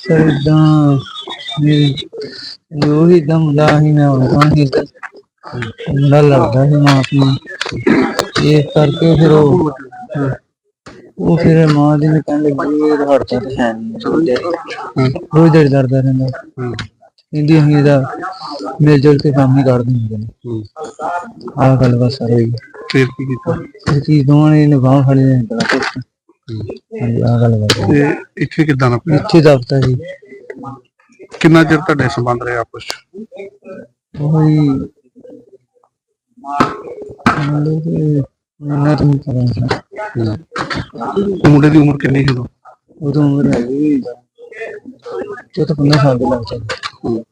Sir ਇਦਾਂ ਜੋ ਹੀ ਦਮ ਦਾ ਹੀ ਮੈਂ ਉਹਨਾਂ ਹੀ ਤਾਂ ਮੁੰਡਾ ਲੜਦਾ ਸੀ ਮਾਂ ਆਪਣੀ। ਇਹ ਕਰਕੇ ਫਿਰ ਉਹ ਉਹ ਫਿਰ ਮਾਂ ਦੀ ਨੇ ਕਹਿਣ ਲੱਗੀ ਇਹ ਹੜਦਾ ਤੇ ਹੈ ਨਹੀਂ। ਰੋਜ਼ ਦਿਹਾੜੀ ਲੜਦਾ ਰਹਿੰਦਾ। ਇੰਦੀ ਅਸੀਂ ਇਹਦਾ ਮਿਲ ਜੁਲ ਕੇ ਕੰਮ ਹੀ ਕਰਦੇ ਹੁੰਦੇ ਨੇ। ਆਹ ਗੱਲ ਬਸ ਸਰ ਹੋਈ ਫਿਰ ਕੀ ਕੀਤਾ? ਇਹ ਚੀਜ਼ ਦੋਵਾਂ ਨੇ ਨਿਭਾਉ ਫੜੇ ਨੇ। ਬੜਾ ਹਾਂਜੀ ਆਹ ਗੱਲ ਬਸ ਤੇ ਇੱਥੇ ਕਿੱਦਾਂ ਨਾ ਪਿਆ? ਇੱਥੇ ਦਫਤਰ ਜੀ। ਕਿੰਨਾ ਚਿਰ ਤੁਹਾਡੇ ਸੰਬੰਧ ਰਹੇ ਆਪਸ ਚ? ਉਹੀ ਮਤਲਬ ਕਿ ਇਹਨਾਂ ਤੋਂ ਪਤਾ ਨਹੀਂ ਉਹ ਮੁੰਡੇ ਦੀ ਉਮਰ ਕਿੰਨੀ ਸੀ ਉਦੋਂ? ਉਦੋਂ ਉਮਰ ਹੈਗੀ ਚੌਦਾਂ ਪੰਦਰਾਂ ਸਾਲ ਦੇ ਲੱਗ ਜਾਂਦੇ।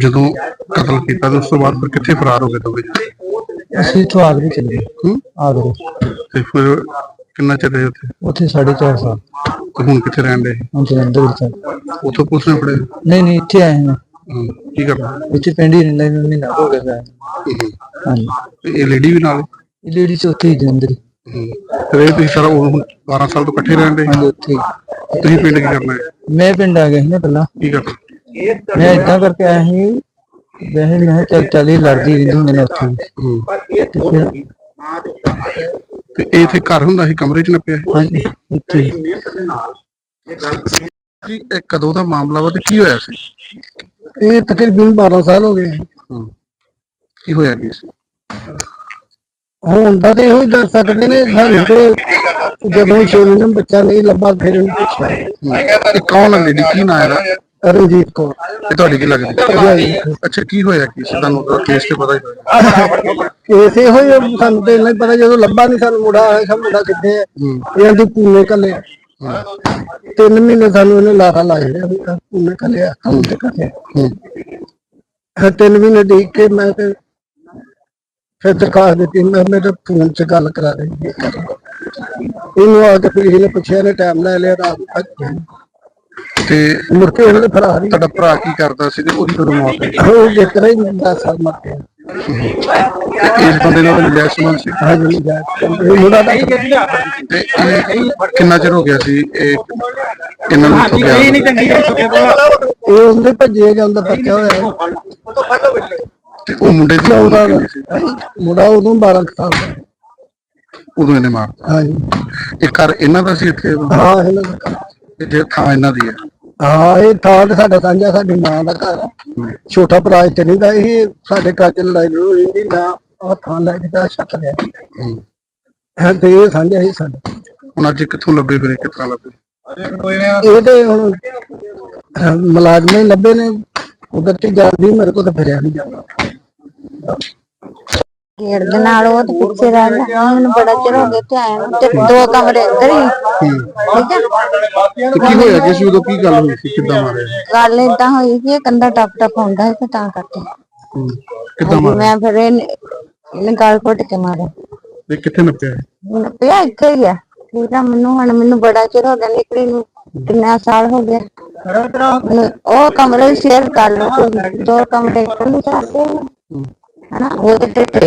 ਜਦੋਂ ਕਤਲ ਕੀਤਾ ਤੇ ਉਸ ਤੋਂ ਬਾਅਦ ਫਿਰ ਕਿੱਥੇ ਫਰਾਰ ਹੋ ਗਏ ਦੋਵੇਂ ਜਣੇ? ਅਸੀਂ ਇੱਥੋਂ ਆਗਰੇ ਚਲੇ ਗਏ। ਹੂੰ। ਆਗਰੇ। ਤੇ ਫਿਰ ਕਿੰਨਾ ਚਿਰ ਰਹੇ ਉੱਥੇ? ਉੱਥੇ ਸਾਢੇ ਚਾਰ ਸਾਲ। ਤੇ ਹੁਣ ਕਿੱਥੇ ਰਹਿਣ ਦੇ? ਹੁਣ ਜਲੰਧਰ ਵਿੱਚ ਆ। ਉੱਥੋਂ ਪੁਲਿਸ ਨੇ ਫੜੇ? ਨਹੀਂ ਨਹੀਂ ਇੱਥੇ ਆਏ ਹਾਂ ਹੂੰ, ਕੀ ਕਰਨਾ ਇੱਥੇ ਪਿੰਡ ਹੀ ਰਹਿੰਦਾ ਮੈਂ ਮਹੀਨਾ ਹੋ ਗਿਆ ਹੈ। ਹਾਂਜੀ। ਤੇ ਇਹ ਲੇਡੀ ਵੀ ਨਾਲ ਇਹ ਲੇਡੀ ਚ ਉੱਥੇ ਹੀ ਜਲੰਧਰ ਹੀ। ਹੂੰ। ਤੇ ਇਹ ਤੁਸੀਂ ਸਾਰਾ ਉਹ ਹੁਣ 12 ਸਾਲ ਤੋਂ ਇਕੱਠੇ ਰਹਿੰਦੇ ਹਾਂਜੀ ਉੱਥੇ ਹੀ। ਤੁਸੀਂ ਪਿੰਡ ਕੀ ਕਰਨਾ ਹੈ? ਮੈਂ ਪਿੰਡ ਆ ਗਿਆ ਸੀ ਨਾ ਪਹਿਲਾਂ। ਕੀ ਕਰਨਾ? ਮੈਂ ਇਦਾਂ ਕਰਕੇ ਆਇਆ ਸੀ ਵੈਸੇ ਮੈਂ ਕਿਹਾ ਚੱਲ ਚੱਲ ਇਹ ਲੜਦੀ ਰਹਿੰਦੀ ਹੁੰਦੀ ਨੇ ਉੱਥੇ। ਹੀ। ਹੂੰ। ਤੇ ਫਿਰ ਤੇ ਇਹ ਇੱਥੇ ਘਰ ਹੁੰਦਾ ਸੀ ਕਮਰੇ 'ਚ ਨੱਪਿਆ ਸੀ? ਹਾਂਜੀ ਇੱਥੇ ਹੀ। ਜੀ ਇਹ ਕਦੋਂ ਦਾ ਮਾਮਲਾ ਵਾ ਤੇ ਕੀ ਹੋਇਆ ਸੀ? ਇਹ ਤਕਰੀਬਨ 12 ਸਾਲ ਹੋ ਗਏ। ਕੀ ਹੋਇਆ ਕੀ ਸੀ? ਹੁਣ ਤਾਂ ਤੇ ਇਹੋ ਹੀ ਦੱਸ ਸਕਦੇ ਨੇ ਸਾਨੂੰ ਤੇ ਜਦੋਂ ਛੋਲੇ ਨੂੰ ਬੱਚਾ ਨਹੀਂ ਲੱਭਾ ਫਿਰ ਇਹਨੂੰ ਪੁੱਛਿਆ। ਇਹ ਕੌਣ ਹੈ ਲੇਡੀ? ਕੀ ਨਾਂ ਹੈ ਰਣਜੀਤ ਕੌਰ। ਇਹ ਤੁਹਾਡੀ ਕੀ ਲੱਗਦੀ? ਅੱਛਾ ਕੀ ਹੋਇਆ ਕੀ ਸੀ? ਤੁਹਾਨੂੰ ਉਹਦਾ ਕੇਸ ਤੇ ਪਤਾ ਹੀ ਹੋਇਆ। ਕੇਸ ਇਹੋ ਹੀ ਆ, ਸਾਨੂੰ ਤੇ ਨਹੀਂ ਪਤਾ ਜਦੋਂ ਲੱਭਾ ਨਹੀਂ ਸਾਨੂੰ ਮੁੰਡਾ ਆਇਆ ਸਾ ਮੁੰਡਾ ਕਿੱਥੇ ਹੈ। ਇਹਨਾਂ ਦੀ ਪੂਨੇ ਕੱਲੇ ਤਿੰਨ ਮਹੀਨੇ ਸਾਨੂੰ ਇਹਨੇ ਲਾਰਾ ਲਾ ਛੜਿਆ ਵੀ ਆਹ ਪੂਨੇ ਕੱਲਿਆ ਕੰਮ ਤੇ ਕੱਲਿਆ ਹੂੰ। ਤਿੰਨ ਮਹੀਨੇ ਦੇਖ ਕੇ ਮੈਂ ਤੇ ਫਿਰ ਦਰਖਾਸਤ ਦਿੱਤੀ ਮੈਂ ਮੇਰੇ ਫੋਨ 'ਚ ਗੱਲ ਕਰਾ ਰਹੀ ਇਹਨੂੰ ਆ ਕੇ ਫਿਰ ਇਹਨੇ ਪੁੱਛਿਆ ਨੇ ਟਾਈਮ ਲੈ ਲਿਆ ਰਾਤ ਤੱਕ। ਤੇ ਮੁੜ ਕੇ ਉਹਨੇ ਫਰਾਰ ਹੀ ਤੁਹਾਡਾ ਭਰਾ ਕੀ ਕਰਦਾ ਸੀ ਤੇ ਉਹਦੀ ਕਦੋਂ ਮੌਤ ਹੋਈ। ਉਹ ਜਿੱਤਣਾ ਹੀ 10 ਸਾਲ ਮਰ ਗਿਆ ਤੇ ਇਸ ਬੰਦੇ ਨਾਲ ਮਿਲਿਆ ਸੰਬੰਧ ਸੀ? ਹਾਂ ਜੀ ਜਾ ਇਹ ਮੁੰਡਾ ਦਾ ਤੇ ਇਹ ਕਿੰਨਾ ਚਿਰ ਹੋ ਗਿਆ ਸੀ ਇਹ ਇਹਨਾਂ ਨੂੰ ਇੱਥੋਂ ਗਿਆ ਇਹ ਉਹਦੇ ਭੱਜੇ ਜਾਂਦਾ ਪੱਕਿਆ ਹੋਇਆ। ਤੇ ਉਹ ਮੁੰਡੇ ਦੀ ਸੀ? ਮੁੰਡਾ ਉਦੋਂ 12 ਕੁ ਸਾਲ ਦਾ। ਉਦੋਂ ਇਹਨੇ ਮਾਰਤਾ। ਹਾਂ ਜੀ ਇਹ ਘਰ ਇਹਨਾਂ ਦਾ ਸੀ ਇੱਥੇ? ਹਾਂ ਇਹਨਾਂ ਦਾ ਇਹ ਥਾਂ ਇਹਨਾਂ ਦੀ ਹੈ। ਹਾਂ ਇਹ ਥਾਂ ਤੇ ਸਾਡਾ ਸਾਂਝਾ ਸਾਡੀ ਮਾਂ ਦਾ ਘਰ ਆ। ਛੋਟਾ ਭਰਾ ਇੱਥੇ ਨਹੀਂ ਦਾ ਇਹ ਸਾਡੇ ਘਰ ਚ ਲੜਾਈ ਲੜੂਈ ਨਹੀਂ ਨਾ ਉਹ ਥਾਂ ਲੈ ਕੇ ਦਾ ਛੱਤ ਲਿਆ। ਹੂੰ। ਹਾਂ, ਤੇ ਇਹ ਸਾਂਝਾ ਹੀ ਸਾਡਾ। ਹੁਣ ਅੱਜ ਕਿੱਥੋਂ ਲੱਭੇ ਫਿਰ ਇਹ ਕਿਸ ਤਰ੍ਹਾਂ ਲੱਭੇ ਇਹ ਤੇ ਹੁਣ ਅਹ, ਮੁਲਾਜ਼ਮ ਹੀ ਲੱਭੇ ਨੇ। ਉਧਰ ਤੇ ਜਾਂਦੀ ਮੇਰੇ ਕੋਲ ਤਾਂ ਫਿਰਿਆ ਨਹੀਂ ਜਾਂਦਾ। ਗੇੜ ਦੇ ਨਾਲ ਉਹ ਤੇ ਪਿੱਛੇ ਰਹਿ ਗਿਆ ਮੈਨੂੰ ਬੜਾ ਚਿਰ ਹੋ ਗਿਆ ਤੇ ਆਇਆ ਨੂੰ। ਤੇ ਦੋ ਕਮਰੇ ਅੰਦਰ ਹੀ। ਠੀਕ ਹੈ ਤੇ ਕੀ ਹੋਇਆ ਕਿ ਸੀ ਉਦੋਂ ਕੀ ਗੱਲ ਹੋਈ ਸੀ? ਕਿੱਦਾਂ ਮਾਰਿਆ? ਗੱਲ ਏਦਾਂ ਹੋਈ ਕਿ ਕੰਧਾ ਟੱਪ ਟੱਪ ਹੁੰਦਾ ਸੀ ਤੇ ਤਾਂ ਕਰਕੇ। ਹੂੰ। ਕਿੱਦਾਂ ਮਾਰਿਆ ਮੈਂ ਫਿਰ ਇਹਨੇ ਇਹਨੇ ਗਾਲ ਘੁੱਟ ਕੇ ਮਾਰਿਆ। ਤੇ ਕਿੱਥੇ ਨੱਪਿਆ ਇਹ? ਮੈਨੂੰ ਪਿਆ ਇੱਥੇ ਹੀ ਆ। ਠੀਕ ਆ ਮੈਨੂੰ ਹੁਣ ਮੈਨੂੰ ਬੜਾ ਚਿਰ ਹੋ ਗਿਆ ਨਿਕਲੀ ਨੂੰ। ਕਿੰਨਾ ਸਾਲ ਹੋ ਗਿਆ। ਮੈਨੂੰ ਉਹ ਕਮਰੇ ਸ਼ੇਅਰ ਕਰ ਲਓ। ਦੋ ਕਮਰੇ ਕੋਲ ਚਾਹਤੇ ਹਨਾ ਉਹ ਤੇ ਤੇ